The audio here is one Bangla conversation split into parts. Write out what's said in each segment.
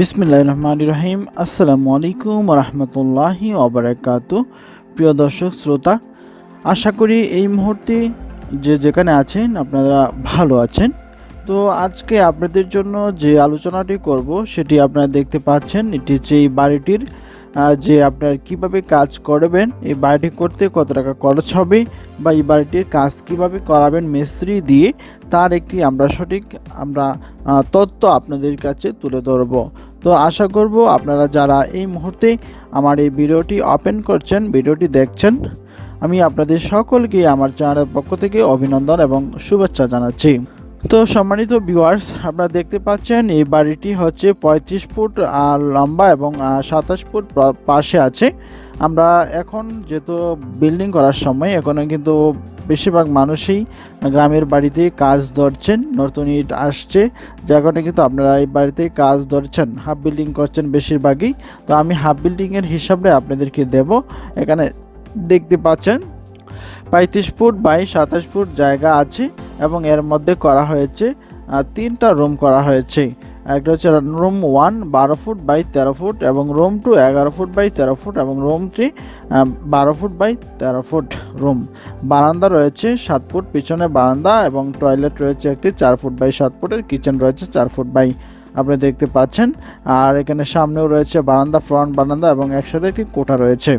বিসমিল্লাহ রহমান রহিম আসসালামু আলাইকুম রহমতুল্লাহি অবরাকাত প্রিয় দর্শক, শ্রোতা, আশা করি এই মুহূর্তে যে যেখানে আছেন আপনারা ভালো আছেন। তো আজকে আপনাদের জন্য যে আলোচনাটি করব, সেটি আপনারা দেখতে পাচ্ছেন, এটি হচ্ছে এই বাড়িটির যে আপনার কীভাবে কাজ করবেন, এই বাড়িটি করতে কত টাকা খরচ হবে বা এই বাড়িটির কাজ কীভাবে করাবেন মিস্ত্রি দিয়ে, তার একটি আমরা সঠিক, আমরা তথ্য আপনাদের কাছে তুলে ধরব। তো আশা করব আপনারা যারা এই মুহূর্তে আমার এই ভিডিওটি ওপেন করছেন, ভিডিওটি দেখছেন, আমি আপনাদের সকলকে আমার চ্যানেলের পক্ষ থেকে অভিনন্দন এবং শুভেচ্ছা জানাচ্ছি। তো সম্মানিত ভিউয়ার্স আপনারা দেখতে পাচ্ছেন এই বাড়িটি হচ্ছে পঁয়ত্রিশ ফুট আর লম্বা এবং সাতাশ ফুট পাশে আছে। আমরা এখন যেহেতু বিল্ডিং করার সময়, এখনও কিন্তু বেশিরভাগ মানুষই গ্রামের বাড়িতে কাজ ধরছেন, নতুন ইট আসছে, যার কিন্তু আপনারা এই বাড়িতে কাজ ধরছেন হাফ বিল্ডিং করছেন বেশিরভাগই। তো আমি হাফ বিল্ডিংয়ের হিসাবে আপনাদেরকে দেব। এখানে দেখতে পাচ্ছেন, পঁয়ত্রিশ ফুট বাই সাতাশ ফুট জায়গা আছে। এবং এর মধ্যে করা হয়েছে তিনটা রুম করা হয়েছে। একটা হচ্ছে রুম ওয়ান বারো ফুট বাই তেরো ফুট এবং রুম টু এগারো ফুট বাই তেরো ফুট এবং রুম থ্রি বারো ফুট বাই তেরো ফুট রুম বারান্দা রয়েছে সাত ফুট, পিছনে বারান্দা এবং টয়লেট রয়েছে একটি, চার ফুট বাই সাত ফুটের কিচেন রয়েছে চার ফুট বাই আপনি দেখতে পাচ্ছেন। আর এখানে সামনেও রয়েছে বারান্দা ফ্রন্ট বারান্দা এবং একসাথে একটি কোঠা রয়েছে।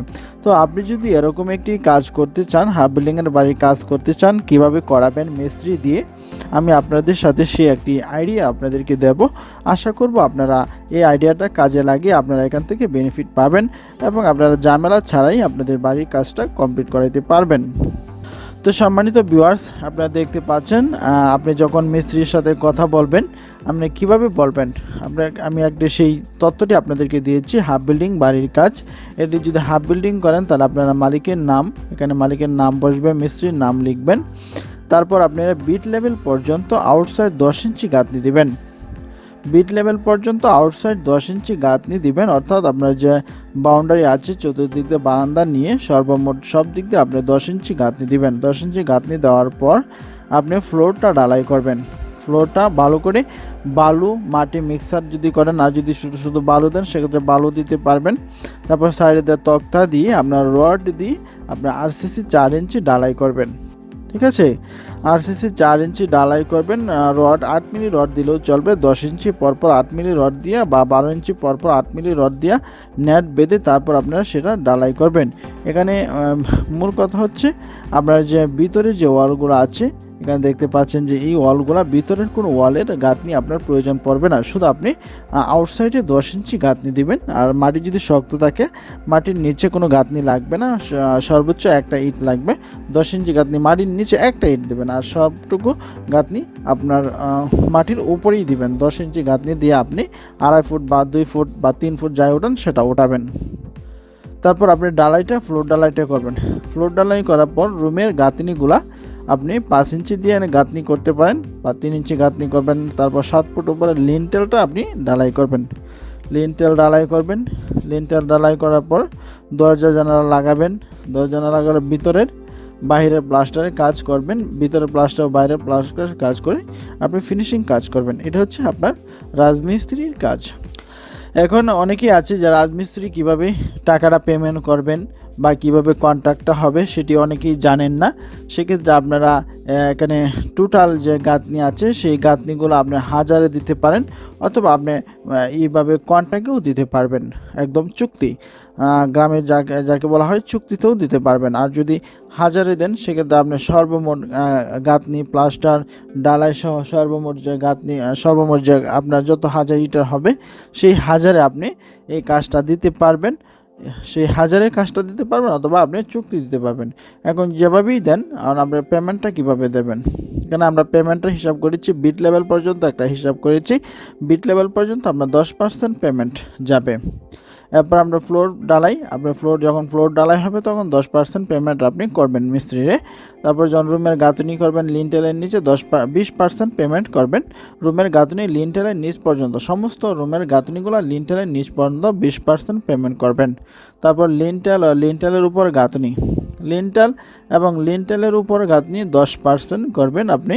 তো আপনি যদি এরকম একটি কাজ করতে চান, হাফ বিল্ডিংয়ের বাড়ির কাজ করতে চান, কীভাবে করাবেন মিস্ত্রি দিয়ে, আমি আপনাদের সাথে সে একটি আইডিয়া আপনাদেরকে দেব। আশা করব আপনারা এই আইডিয়াটা কাজে লাগিয়ে আপনারা এখান থেকে বেনিফিট পাবেন এবং আপনারা ঝামেলা ছাড়াই আপনাদের বাড়ির কাজটা কমপ্লিট করাইতে পারবেন। তো সম্মানিত ভিউয়ার্স আপনারা দেখতে পাচ্ছেন আপনি যখন মিস্ত্রির সাথে কথা বলবেন, আপনি কীভাবে বলবেন? আপনার আমি একটা সেই তথ্যটি আপনাদেরকে দিয়েছি হাফ বিল্ডিং বাড়ির কাজ। এটি যদি হাফ বিল্ডিং করেন, তাহলে আপনারা মালিকের নাম, এখানে মালিকের নাম বসবে, মিস্ত্রির নাম লিখবেন। তারপর আপনারা বিট লেভেল পর্যন্ত আউটসাইড দশ ইঞ্চি গাঁথনি দিবেন। বিট লেভেল পর্যন্ত আউটসাইড দশ ইঞ্চি গাঁথনি দিবেন, অর্থাৎ আপনার যে বাউন্ডারি আছে চতুর্দিক দিয়ে বারান্দা নিয়ে সর্বমোট সব দিক দিয়ে আপনি দশ ইঞ্চি গাঁথনি দিবেন। দশ ইঞ্চি গাঁথনি দেওয়ার পর আপনি ফ্লোরটা ডালাই করবেন। ফ্লোরটা ভালো করে বালু, মাটি মিক্সার যদি করেন, আর যদি শুধু শুধু বালু দেন, সেক্ষেত্রে বালু দিতে পারবেন। তারপর সাইডে তক্তা দিয়ে আপনার রড দিয়ে আপনার আরসিসি চার ইঞ্চি ডালাই করবেন। ঠিক আছে? আর সিসি চার ইঞ্চি ডালাই করবেন রড আট মিলি রড দিলেও চলবে, দশ ইঞ্চি পরপর আট মিলি রড দিয়ে বা বারো ইঞ্চি পরপর আট মিলি রড দিয়ে নেট বেঁধে তারপর আপনারা সেটা ডালাই করবেন। এখানে মূল কথা হচ্ছে আপনার যে ভিতরে যে ওয়ালগুলো আছে এখানে দেখতে পাচ্ছেন যে এই ওয়ালগুলো ভিতরের কোনো ওয়ালের গাঁথনি আপনার প্রয়োজন পড়বে না। শুধু আপনি আউটসাইডে দশ ইঞ্চি গাঁথনি দিবেন আর মাটি যদি শক্ত থাকে, মাটির নিচে কোনো গাঁথনি লাগবে না। সর্বোচ্চ একটা ইট লাগবে। দশ ইঞ্চি গাঁথনি, মাটির নিচে একটা ইট দেবেন আর সবটুকু গাঁথনি আপনার মাটির উপরেই দিবেন। দশ ইঞ্চি গাঁথনি দিয়ে আপনি আড়াই ফুট বা দুই ফুট বা তিন ফুট যাই ওঠান সেটা ওঠাবেন তারপর আপনি ডালাইটা ফ্লোর ডালাইটা করবেন। ফ্লোর ডালাই করার পর রুমের গাঁথনিগুলা আপনি পাঁচ ইঞ্চি দিয়ে এনে গাঁথনি করতে পারেন বা তিন ইঞ্চি গাঁথনি করবেন, তারপর সাত ফুট উপরে লিনটেলটা আপনি ডালাই করবেন। লিনটেল ডালাই করবেন লিনটেল ডালাই করার পর দরজা জানালা লাগাবেন, দরজা জানালা লাগালে ভিতরের বাইরের প্লাস্টারের কাজ করবেন, ভিতরের প্লাস্টার বাইরের প্লাস্টার কাজ করে আপনি ফিনিশিং কাজ করবেন। এটা হচ্ছে আপনার রাজমিস্ত্রির কাজ। এখন অনেকেই আছে যে রাজমিস্ত্রি কীভাবে টাকাটা পেমেন্ট করবেন বা কীভাবে কন্ট্রাক্টটা হবে সেটি অনেকেই জানেন না। সেক্ষেত্রে আপনারা এখানে টোটাল যে গাঁথনি আছে সেই গাঁথনিগুলো আপনি হাজারে দিতে পারেন অথবা আপনি এইভাবে কন্ট্রাক্টেও দিতে পারবেন। একদম চুক্তি। গ্রামের যাকে যাকে বলা হয় চুক্তিতেও দিতে পারবেন। আর যদি হাজারে দেন, সেক্ষেত্রে আপনি সর্বমোট গাঁথনি প্লাস্টার ডালাই সহ সর্বমোট যে গাঁথনি সর্বমোট যে আপনার যত হাজার ইটার হবে, সেই হাজারে আপনি এই কাজটা দিতে পারবেন। সেই হাজারের কাজটা দিতে পারবেন অথবা আপনি চুক্তি দিতে পারবেন। এখন যেভাবেই দেন, আর আপনার পেমেন্টটা কীভাবে দেবেন? কেন আমরা পেমেন্টের হিসাব করেছি বিট লেভেল পর্যন্ত একটা হিসাব করেছি। বিট লেভেল পর্যন্ত আপনার দশ পার্সেন্ট পেমেন্ট যাবে। এরপর আমরা ফ্লোর ডালাই আপনার ফ্লোর যখন ফ্লোর ডালাই হবে তখন দশ পার্সেন্ট পেমেন্ট আপনি করবেন মিস্ত্রিরে। তারপর যখন রুমের গাঁথনি করবেন লিনটেলের নিচে, দশ বিশ পার্সেন্ট পেমেন্ট করবেন। রুমের গাঁথনি লিনটেলের নিচ পর্যন্ত, সমস্ত রুমের গাঁথনিগুলো লিনটেলের নিচ পর্যন্ত বিশ পার্সেন্ট পেমেন্ট করবেন। তারপর লিনটেল লিনটেলের উপর গাঁথনি। লিনটেল এবং লিনটেলের উপর গাঁথনি দশ পার্সেন্ট করবেন আপনি।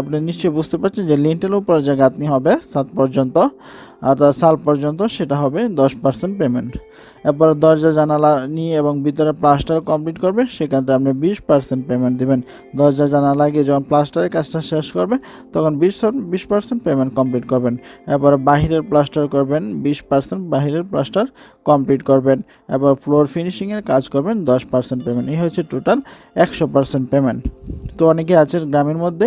আপনি নিশ্চয়ই বুঝতে পারছেন যে লিনটেলের উপর যে গাঁথনি হবে সাত পর্যন্ত। আর তার সাল পর্যন্ত সেটা হবে দশ পার্সেন্ট পেমেন্ট এরপর দরজা, জানালা নিয়ে এবং ভিতরে প্লাস্টার কমপ্লিট করবে, সেখান আপনি বিশ পার্সেন্ট পেমেন্ট দেবেন। দরজা, জানালা গিয়ে যখন প্লাস্টারের কাজটা শেষ করবে, তখন বিশ বিশ পার্সেন্ট পেমেন্ট কমপ্লিট করবেন। এরপর বাহিরের প্লাস্টার করবেন, বিশ পার্সেন্ট বাহিরের প্লাস্টার কমপ্লিট করবেন। এরপর ফ্লোর ফিনিশিংয়ের কাজ করবেন, দশ পার্সেন্ট পেমেন্ট এই হচ্ছে টোটাল একশো পার্সেন্ট পেমেন্ট তো অনেকে আছে গ্রামের মধ্যে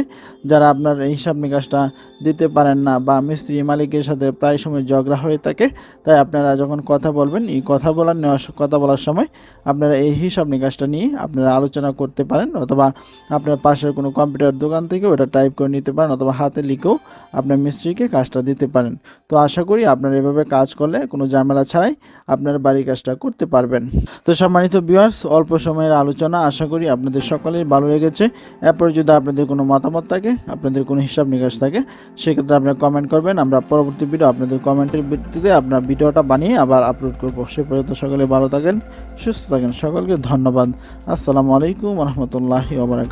যারা আপনার এই হিসাব নিকাশটা দিতে পারেন না বা মিস্ত্রি মালিকের সাথে প্রায় সময় ঝগড়া হয়ে থাকে, তাই আপনারা যখন কথা বলবেন, এই কথা বলার নেওয়ার কথা বলার সময় আপনারা এই হিসাব নিকাশটা নিয়ে আপনারা আলোচনা করতে পারেন অথবা আপনার পাশের কোনো কম্পিউটার দোকান থেকে ওটা টাইপ করে নিতে পারেন অথবা হাতে লিখেও আপনার মিস্ত্রিকে কাজটা দিতে পারেন। তো আশা করি আপনারা এভাবে কাজ করলে কোনো ঝামেলা ছাড়াই আপনার বাড়ির কাজটা করতে পারবেন। তো সম্মানিত ভিউয়ার্স অল্প সময়ের আলোচনা, আশা করি আপনাদের সকলেই ভালো লেগেছে এরপর যদি আপনাদের কোনো মতামত থাকে, আপনাদের কোনো হিসাব নিকাশ থাকে, সেক্ষেত্রে আপনারা কমেন্ট করবেন। আমরা পরবর্তী ভিডিও আপনাদের কমেন্টের ভিত্তিতে আপনার ভিডিওটা বানিয়ে আবার আপলোড করব। সে পর্যন্ত সকলে ভালো থাকেন, সুস্থ থাকেন। সকলকে ধন্যবাদ। আসসালামু আলাইকুম রহমতুল্লাহি ওবরাকাত